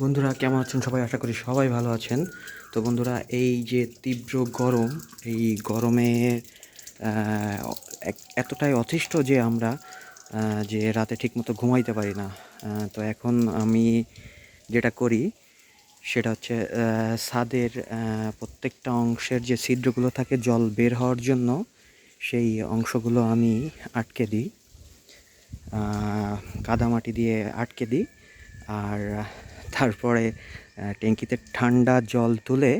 বন্ধুরা, কেমন আছেন সবাই? আশা করি সবাই ভালো আছেন। তো বন্ধুরা, এই যে তীব্র গরম, এই গরমে এতটাই অতিষ্ঠ যে আমরা যে রাতে ঠিকমতো ঘুমাইতে পারি না। তো এখন আমি যেটা করি, সেটা হচ্ছে ছাদের প্রত্যেকটা অংশের যে ছিদ্রগুলো থাকে, জল বের হওয়ার জন্য সেই অংশগুলো আমি আটকে দিই। কাদামাটি দিয়ে আটকে দিই। আর তারপরে ট্যাঙ্কিতে ঠান্ডা জল তুলে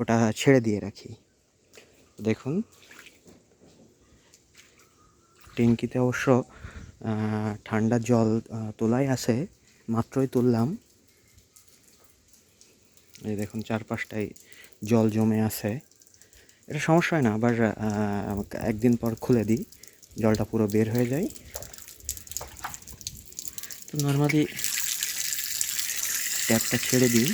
ওটা ছেড়ে দিয়ে রাখি। দেখুন। ট্যাঙ্কিতে অবশ্য ঠান্ডা জল তোলাই আছে, মাত্রই তুললাম। এই দেখুন, চারপাশটাই জল জমে আছে। এটা সমস্যা হয় না, আবার একদিন পর খুলে দিই, জলটা পুরো বের হয়ে যায়। তো নর্মালি ট্যাপটা ছেড়ে দিই।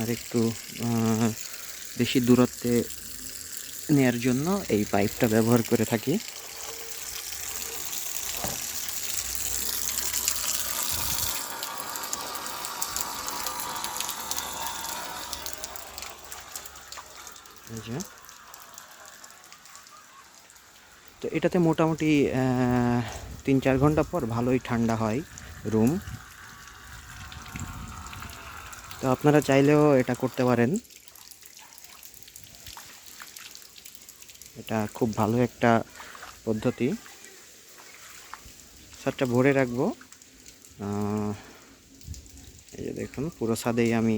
আর একটু বেশি দূরত্বে নেয়ার জন্য এই পাইপটা ব্যবহার করে থাকি। তো এটাতে মোটামুটি তিন চার ঘণ্টা পর ভালোই ঠান্ডা হয় রুম। তো আপনারা চাইলেও এটা করতে পারেন। এটা খুব ভালো একটা পদ্ধতি। ছাদটা ভরে রাখব। এই যে দেখুন, পুরো ছাদেই আমি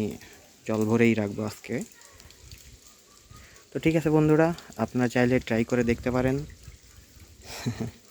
জল ভরেই রাখব আজকে। তো ঠিক আছে বন্ধুরা আপনারা চাইলে ট্রাই করে দেখতে পারেন।